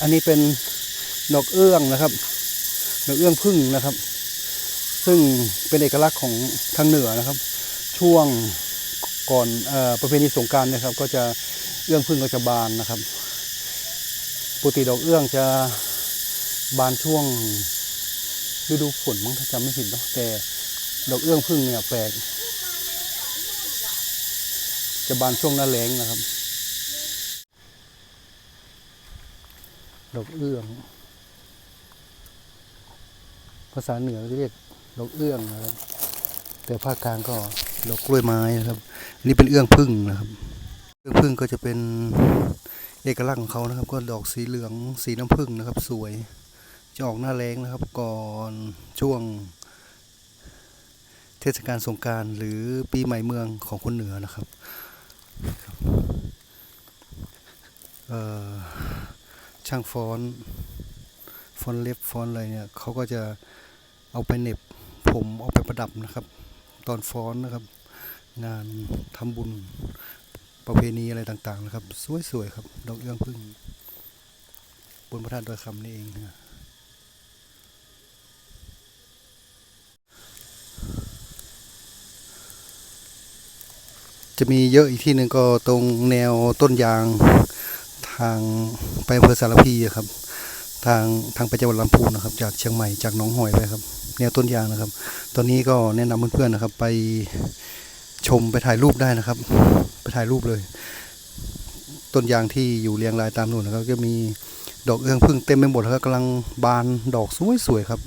อันนี้เป็นดอกเอื้องนะครับ ดอกเอื้องพึ่งนะครับ ซึ่งเป็นเอกลักษณ์ของทางเหนือนะครับ ช่วงก่อนอประเพณีสงกรารนะครับ ก็จะเอื้องพึ่งก็จะบานนะครับปกติดอกเอื้องจะบานช่วงฤดูฝนมั้งถ้าจำไม่ผิดเนาะแต่ดอกเอื้องพึ่งเนี่ยแปลกจะบานช่วงหน้าแล้งนะครับ ดอกเอื้อง ภาษาเหนือเรียกดอกเอื้องนะครับแต่ภาคกลางก็ดอกกล้วยไม้นะครับนี่เป็นเอื้องพึ่งนะครับ เอื้องพึ่งก็จะเป็นเอกลักษณ์ของเขานะครับ ก็ดอกสีเหลืองสีน้ำผึ้งนะครับ สวยจะออกหน้าแรงนะครับ ก่อนช่วง เทศกาลสงการหรือปีใหม่เมืองของคนเหนือนะครับเอ่อ ช่างฟ้อนฟอนเล็บฟอนอะไรเนี่ยเขาก็จะเอาไปเน็บผมเอาไปประดับนะครับ ตอนฟ้อนนะครับ งานทำบุญประเพณีอะไรต่างๆนะครับ สวยๆครับ ดอกเอื้องพึ่ง บนพระธาตุดอยคำนี่เองนะจะมีเยอะอีกที่หนึ่งก็ตรงแนวต้นยาง ทางไปอำเภอสารพีครับ ทางทางไปจังหวัดลำพูนนะครับ จากเชียงใหม่จากหนองหอยไปครับแนวต้นยางนะครับ ตอนนี้ก็แนะนำเพื่อนๆนะครับ ไปชมไปถ่ายรูปได้นะครับ ไปถ่ายรูปเลย ต้นยางที่อยู่เรียงรายตามนู่นนะครับ ก็มีดอกเอื้องพึ่งเต็มไปหมดแล้วก็กำลังบานดอกสวยๆครับ